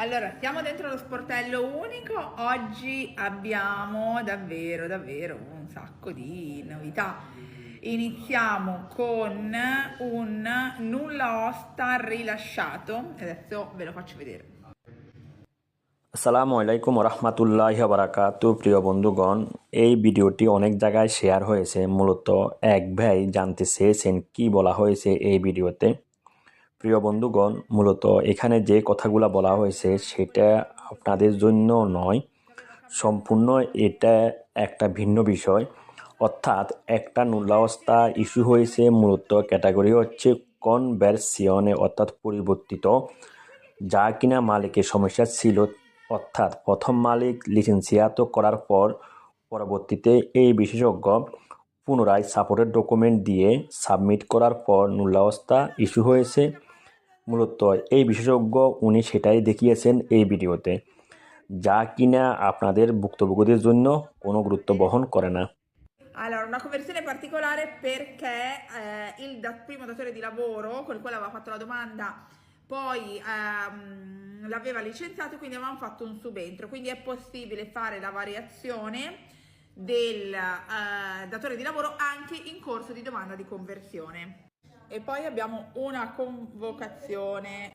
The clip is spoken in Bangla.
Allora, siamo dentro lo sportello unico. Oggi abbiamo davvero, davvero un sacco di novità. Iniziamo con un nulla osta rilasciato. Adesso ve lo faccio vedere. আসসালামু আলাইকুম রহমতুল্লাহ বারাকাতু প্রিয় বন্ধুগণ এই ভিডিওটি অনেক জায়গায় শেয়ার হয়েছে মূলত এক ভাই জানতে চেয়েছেন কি বলা হয়েছে এই ভিডিওতে প্রিয় বন্ধুগণ, মূলত এখানে যে কথাগুলো বলা হয়েছে সেটা আপনাদের জন্য নয়, সম্পূর্ণ এটা একটা ভিন্ন বিষয়। অর্থাৎ একটা নুল্লাবস্থা ইস্যু হয়েছে মূলত ক্যাটাগরি হচ্ছে কনভার্সিয়নে, অর্থাৎ পরিবর্তিত, যা কিনা মালিকের সমস্যা ছিল। অর্থাৎ প্রথম মালিক লিসেন্সিয়াত করার পর পরবর্তীতে এই বিশেষজ্ঞ পুনরায় সাপোর্টের ডকুমেন্ট দিয়ে সাবমিট করার পর নুল্লাবস্থা ইস্যু হয়েছে। মূলত এই বিশেষজ্ঞ উনি সেটাই দেখিয়েছেন এই ভিডিওতে যা কিনা আপনাদের ভুক্তভোগীদের জন্য কোনো গুরুত্ব বহন করে না Allora, una conversione particolare perché eh, il dat- primo datore di lavoro con il quale aveva fatto la domanda poi ehm, l'aveva licenziato e quindi avevamo fatto un subentro. Quindi è possibile fare la variazione del eh, datore di lavoro anche in corso di domanda di conversione. E poi abbiamo una convocazione